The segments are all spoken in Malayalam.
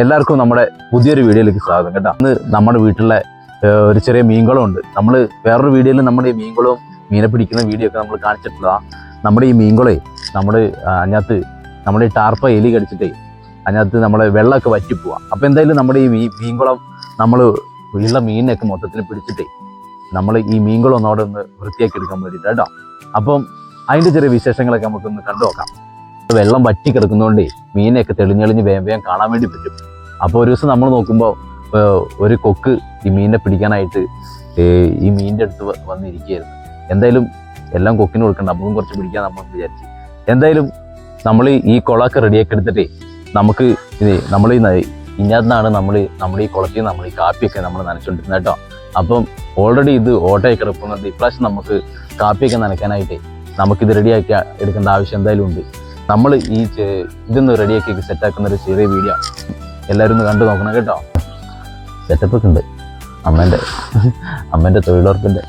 എല്ലാവർക്കും നമ്മുടെ പുതിയൊരു വീഡിയോയിലേക്ക് സ്വാഗതം കേട്ടോ. ഇന്ന് നമ്മുടെ വീട്ടിലെ ഒരു ചെറിയ മീൻകുളം ഉണ്ട് നമ്മൾ വേറൊരു വീഡിയോയിൽ നമ്മുടെ ഈ മീൻകുളവും മീനെ പിടിക്കുന്ന വീഡിയോ ഒക്കെ നമ്മൾ കാണിച്ചിട്ടുള്ളതാണ് നമ്മുടെ ഈ മീൻകുളേ നമ്മൾ അതിനകത്ത് നമ്മുടെ ഈ ടാർപ്പ എലി കടിച്ചിട്ടേ അതിനകത്ത് നമ്മളെ വെള്ളമൊക്കെ വറ്റിപ്പോവാം. അപ്പോൾ എന്തായാലും നമ്മുടെ ഈ മീൻകുളം നമ്മൾ ഉള്ള മീനിനൊക്കെ മൊത്തത്തിൽ പിടിച്ചിട്ടേ നമ്മൾ ഈ മീൻകുളം ഒന്നോടെ ഒന്ന് വൃത്തിയാക്കി എടുക്കാൻ വേണ്ടിയിട്ട് കേട്ടോ. അപ്പം അതിന്റെ ചെറിയ വിശേഷങ്ങളൊക്കെ നമുക്കൊന്ന് കണ്ടു നോക്കാം. വെള്ളം വറ്റി കിടക്കുന്നതുകൊണ്ടേ മീനെയൊക്കെ തെളിഞ്ഞെളിഞ്ഞ് വേം വേഗം കാണാൻ വേണ്ടി പറ്റും. അപ്പോൾ ഒരു ദിവസം നമ്മൾ നോക്കുമ്പോൾ ഒരു കൊക്ക് ഈ മീനിനെ പിടിക്കാനായിട്ട് ഈ മീനിന്റെ അടുത്ത് വ- വന്നിരിക്കുകയായിരുന്നു. എന്തായാലും എല്ലാം കൊക്കിന് കൊടുക്കണ്ട നമ്മളും കുറച്ച് പിടിക്കാൻ നമ്മൾ വിചാരിച്ചു. എന്തായാലും നമ്മൾ ഈ കുളമൊക്കെ റെഡിയാക്കി എടുത്തിട്ട് നമുക്ക് ഇത് നമ്മൾ ഈ ഇന്നാണ് നമ്മൾ നമ്മുടെ ഈ കുളത്തിൽ നമ്മൾ ഈ കാപ്പിയൊക്കെ നമ്മൾ നനച്ചുകൊണ്ടിരുന്നത് കേട്ടോ. അപ്പം ഓൾറെഡി ഇത് ഓട്ടയൊക്കെ എടുക്കുന്നുണ്ട് ഇപ്രാവശ്യം നമുക്ക് കാപ്പിയൊക്കെ നനയ്ക്കാനായിട്ട് നമുക്കിത് റെഡിയാക്കി എടുക്കേണ്ട ആവശ്യം എന്തായാലും ഉണ്ട്. നമ്മൾ ഈ ഇതൊന്ന് റെഡിയാക്കി സെറ്റാക്കുന്ന ഒരു ചെറിയ വീഡിയോ എല്ലാവരും ഒന്ന് കണ്ടു നോക്കണം കേട്ടോ സെറ്റപ്പ് ഉണ്ട് അമ്മേന്റെ അമ്മേന്റെ തൊഴിലുറപ്പിന്റെ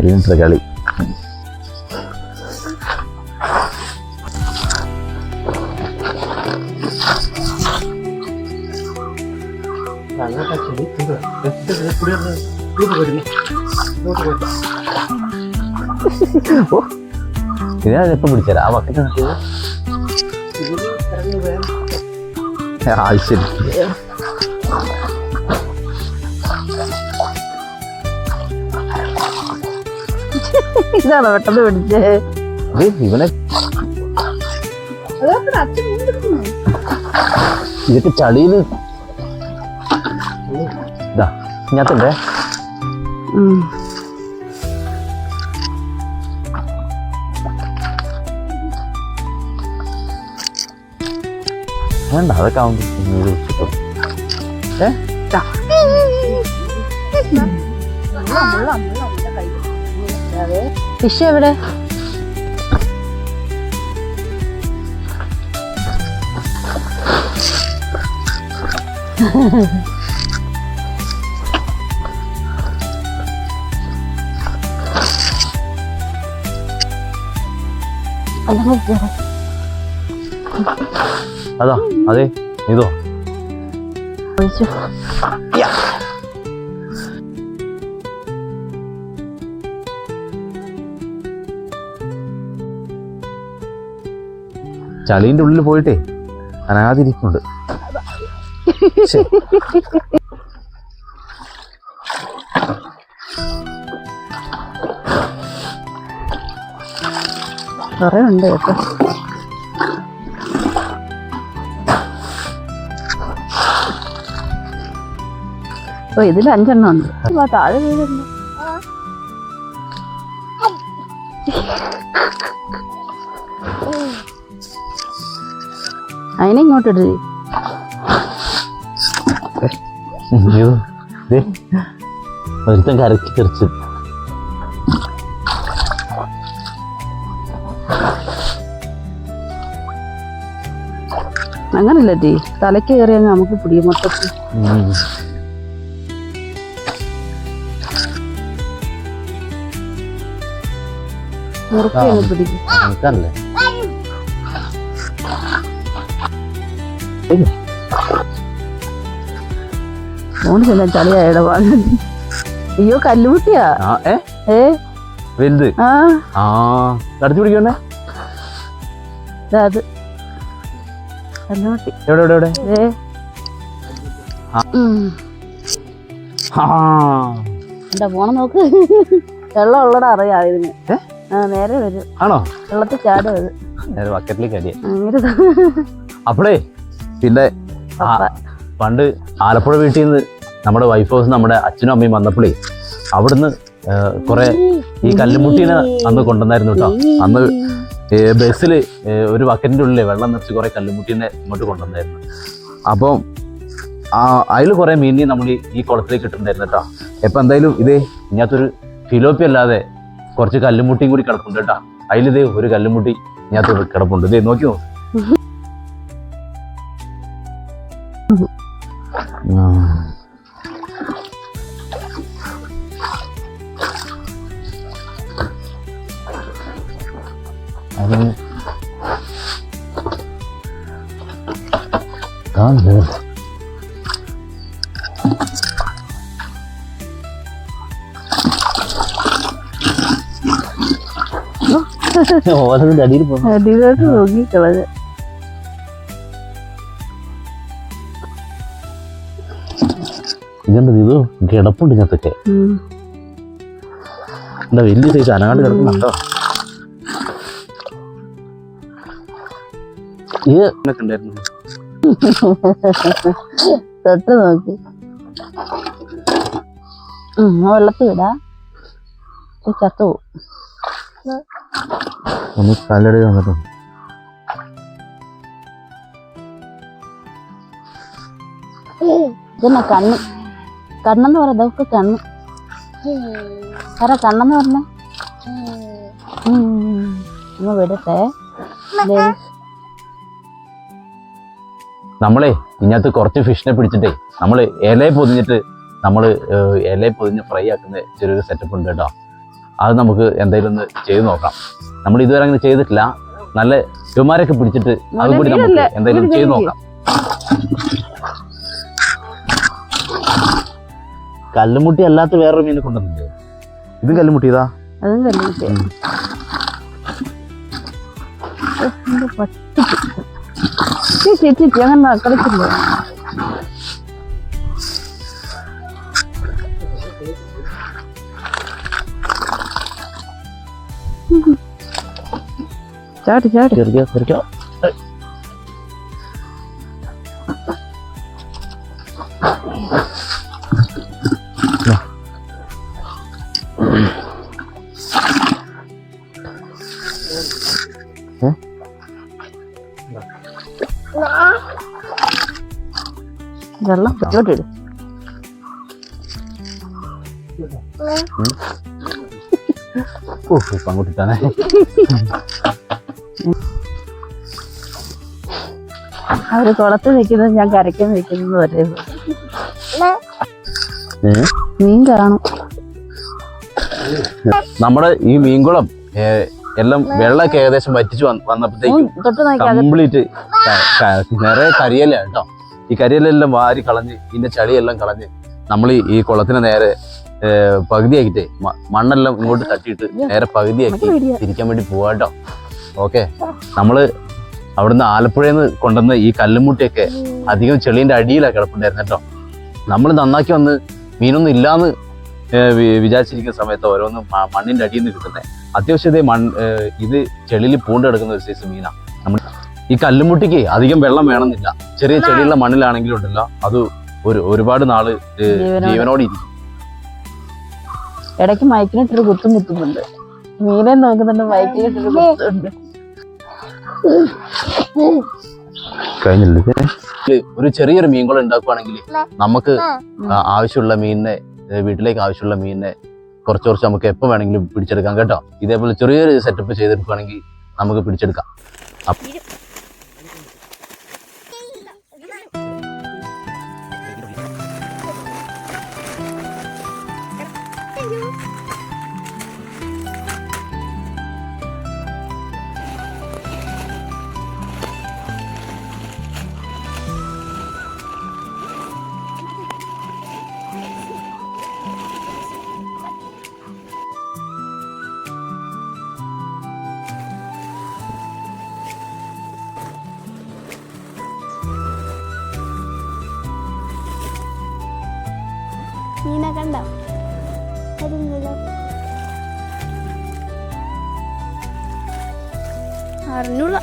എല്ലാ കളി ഓ ഇത് ഞാൻ എപ്പം പിടിച്ചേരാ. ആ ബക്കറ്റ് നിർത്തിയത് ആ ശരി. ഇതാണ് പെട്ടെന്ന് പിടിച്ചേ? ഇവനെ ഇതൊക്കെ ചളിയിൽ ഇതാ ഞാത്തണ്ടേ hän 나를 가운데 있는 이유 지금 네? 자 몰라 몰라 몰라 내가 이거 야 왜? 이씨야 그래 안녕하세요. അതാ അതെ ഇതോ. ചളീന്റെ ചളീന്റെ ഉള്ളിൽ പോയിട്ടേ അനാതിരിക്കുന്നുണ്ട് കുറെ ഉണ്ട് കേട്ടോ. ഓ ഇതിൽ അഞ്ചെണ്ണം ഉണ്ട്. താഴെ വീഴുന്നു അതിനെ ഇങ്ങോട്ട് ഇടേ. അയ്യോ ദേ ഒരുത്തൻ കരക്കി തെറിച്ച് അങ്ങനല്ല ടീ? തലയ്ക്ക് കയറിയാൽ നമുക്ക് പിടിയും മൊത്തത്തിൽ. പിടിക്കും. ചളിയാ ഇടപാട്. അയ്യോ കല്ലുകുട്ടിയാ? ഏ? വലുത്? ആ. പിടിക്കണ്ടേ ഇതാ അത്. കല്ലുകുട്ടി. എവിടെ എവിടെ എവിടെ? ഏ? ആ. ഉം. ആ. എന്താ പോണം നോക്ക്. വെള്ളം ഉള്ളടാ അറിയാം ഇതിന്. ഏ? നേരെ വരും. ആണോ? വെള്ളത്തിൽ ചാടും അത്. ഞാൻ ബക്കറ്റിലേക്ക് അടിയ അപ്പോഴേ പിന്നെ. പണ്ട് ആലപ്പുഴ വീട്ടിൽ നിന്ന് നമ്മുടെ വൈഫ് ഹൗസ് നമ്മുടെ അച്ഛനും അമ്മയും വന്നപ്പോഴേ അവിടുന്ന് കുറെ ഈ കല്ലുമുട്ടീനെ അന്ന് കൊണ്ടുവന്നായിരുന്നു കേട്ടോ അന്ന് ബസ്സിൽ ഒരു ബക്കറ്റിന്റെ ഉള്ളിൽ വെള്ളം നിറച്ച് കുറെ കല്ലുമുട്ടീനെ ഇങ്ങോട്ട് കൊണ്ടുവന്നായിരുന്നു. അപ്പം അതിൽ കുറെ മീനിനെ നമ്മൾ ഈ- ഈ കുളത്തിലേക്ക് ഇട്ടിട്ടുണ്ടായിരുന്നു കേട്ടോ ഇപ്പം എന്തായാലും ഇതേ ഇതിനകത്തൊരു ഫിലോപ്പി അല്ലാതെ കുറച്ച് കല്ലുമുട്ടിയും കൂടി കിടപ്പുണ്ട് കേട്ടോ. അതിലിതേ ഒരു കല്ലുമുട്ടി ഞാൻ കിടപ്പുണ്ട്. ഇതേ നോക്കി നോക്ക്. കാണുന്നില്ല അടിയിൽ അടിയിലോട്ട് നോക്കിക്കളഞ്ഞ് ഇത്? കിടപ്പുണ്ട് ഇതിനകത്തൊക്കെ. എന്താ വലിയ സൈസ് അനാണ്ട് കിടക്കുന്നുണ്ടോ തൊട്ട് നോക്കി. വെള്ളത്തിൽ ചത്തു പോവും. ഒന്ന് കാലടി വന്നിട്ട് ഇതെന്നാ കണ്ണ്? കണ്ണെന്ന് പറയുന്നത് ഇതൊക്കെ കണ്ണ്. കണ്ണെന്ന് പറഞ്ഞ. ഒന്ന് വിടട്ടെ. നമ്മളെ ഇതിനകത്ത് കുറച്ച് ഫിഷിനെ പിടിച്ചിട്ടേ നമ്മൾ ഇല പൊതിഞ്ഞിട്ട് നമ്മൾ ഇല പൊതിഞ്ഞ് ഫ്രൈ ആക്കുന്ന ചെറിയൊരു സെറ്റപ്പ് ഉണ്ട് കേട്ടോ. അത് നമുക്ക് എന്തായാലും ഒന്ന് ചെയ്ത് നോക്കാം. നമ്മൾ ഇതുവരെ അങ്ങനെ ചെയ്തിട്ടില്ല. നല്ല ചുമാരൊക്കെ പിടിച്ചിട്ട് അതും കൂടി നമുക്ക് എന്തായാലും ചെയ്ത് നോക്കാം. കല്ലുമുട്ടി അല്ലാത്ത വേറൊരു മീനെ കൊണ്ടുവന്നില്ലേ ഇതും കല്ലുമുട്ടി ഇതാ അതും കല്ലുമുട്ടി. ഉം. ചേച്ചി അങ്ങനെ കളിച്ചില്ലേ? ചാടി ചാടി ചെറിയ ചെറിയ വെള്ളം ചുറ്റോട്ടിട് ഓ ഇപ്പം അങ്ങോട്ട് ഇട്ടാണേ അവർ കുളത്ത് നിൽക്കുന്നത് ഞാൻ കരയ്ക്ക് നിൽക്കുന്നത് ഏ? മീൻ കാണും. നമ്മുടെ ഈ മീൻകുളം എല്ലാം വെള്ളമൊക്കെ ഏകദേശം വറ്റിച്ച് വന്ന- വന്നപ്പോഴത്തേക്കും കംപ്ലീറ്റ് നിറയെ കരിയല കേട്ടോ. ഈ കരിയലെല്ലാം വാരി കളഞ്ഞ് ഇതിന്റെ ചളിയെല്ലാം കളഞ്ഞ് നമ്മൾ ഈ കുളത്തിന് നേരെ പകുതിയാക്കിട്ടേ മണ്ണെല്ലാം ഇങ്ങോട്ട് തട്ടിയിട്ട് നേരെ പകുതിയാക്കി തിരിക്കാൻ വേണ്ടി പോവാട്ടോ ഓക്കെ. നമ്മൾ അവിടുന്ന് ആലപ്പുഴയിൽ നിന്ന് കൊണ്ടുവന്ന ഈ കല്ലുമുട്ടിയൊക്കെ അധികം ചെളീന്റെ അടിയിലാണ് കിടപ്പുണ്ടായിരുന്നു കേട്ടോ നമ്മൾ നന്നാക്കി വന്ന് മീനൊന്നും ഇല്ലാന്ന് വിചാരിച്ചിരിക്കുന്ന സമയത്ത് ഓരോന്നും മണ്ണിന്റെ മണ്ണിന്റെ അടിയിൽ നിന്ന് കിട്ടുന്നത് അത്യാവശ്യം ഇതേ മണ്ണ് ഇത് ചെളിയിൽ പൂണ്ടെടുക്കുന്ന കിടക്കുന്ന ഒരു സൈസ് മീനാണ് നമ്മൾ ഈ കല്ലുമുട്ടിക്ക് അധികം വെള്ളം വേണമെന്നില്ല. ചെറിയ ചെളിയുള്ള മണ്ണിലാണെങ്കിലും ഉണ്ടല്ലോ അത് ഒരു ഒരുപാട് നാൾ. ജീവനോടെ. ഇരിക്കും. ഇടയ്ക്ക് മയക്കിനിട്ടൊരു കുത്തും കുത്തുന്നുണ്ട് മീനെ നോക്കുന്നുണ്ട് മയക്കിനിട്ടൊരു കുത്തുണ്ട് കഴിഞ്ഞില്ലേ? ഒരു ചെറിയൊരു മീൻ കൂടെ ഉണ്ടാക്കുവാണെങ്കിൽ നമുക്ക് ആവശ്യമുള്ള മീനിനെ വീട്ടിലേക്ക് ആവശ്യമുള്ള മീനിനെ കുറച്ച് കുറച്ച് നമുക്ക് എപ്പോൾ വേണമെങ്കിലും പിടിച്ചെടുക്കാം കേട്ടോ. ഇതേപോലെ ചെറിയൊരു സെറ്റപ്പ് ചെയ്തെടുക്കുകയാണെങ്കിൽ നമുക്ക് പിടിച്ചെടുക്കാം. മീനെ കണ്ടോ? വരുന്നില്ലോ. അറിഞ്ഞൂടാ.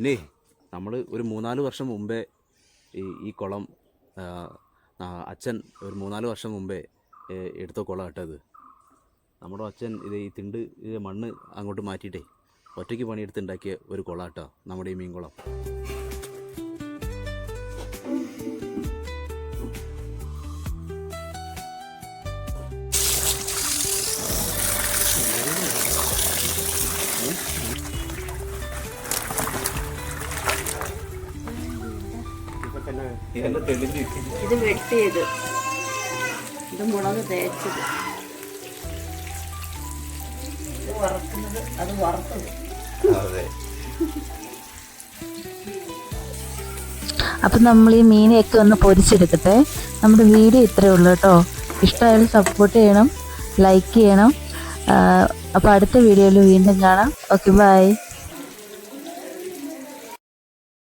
പിന്നെ നമ്മൾ ഒരു മൂന്നാൽ വർഷം മുമ്പേ ഈ ഈ കുളം അച്ഛൻ ഒരു മൂന്നാൽ വർഷം മുമ്പേ എടുത്ത കുളം ഇട്ടത് നമ്മുടെ അച്ഛൻ ഇത് ഈ തിണ്ട് മണ്ണ് അങ്ങോട്ട് മാറ്റിയിട്ടേ ഒറ്റയ്ക്ക് പണിയെടുത്ത് ഉണ്ടാക്കിയ ഒരു കുളാട്ടോ നമ്മുടെ ഈ മീൻകുളം. ഇത് വെട്ടിയത്. ഇത് മുളക് തേച്ചത്. ഇത് വറക്കുന്നത് അത് വറുത്തത്. അപ്പം നമ്മൾ ഈ മീനെയൊക്കെ ഒന്ന് പൊരിച്ചെടുക്കട്ടെ. നമ്മുടെ വീഡിയോ ഇത്രയേ ഉള്ളൂ കേട്ടോ. ഇഷ്ടമായാലും സപ്പോർട്ട് ചെയ്യണം ലൈക്ക് ചെയ്യണം. അപ്പോൾ അടുത്ത വീഡിയോയിൽ വീണ്ടും കാണാം. Okay bye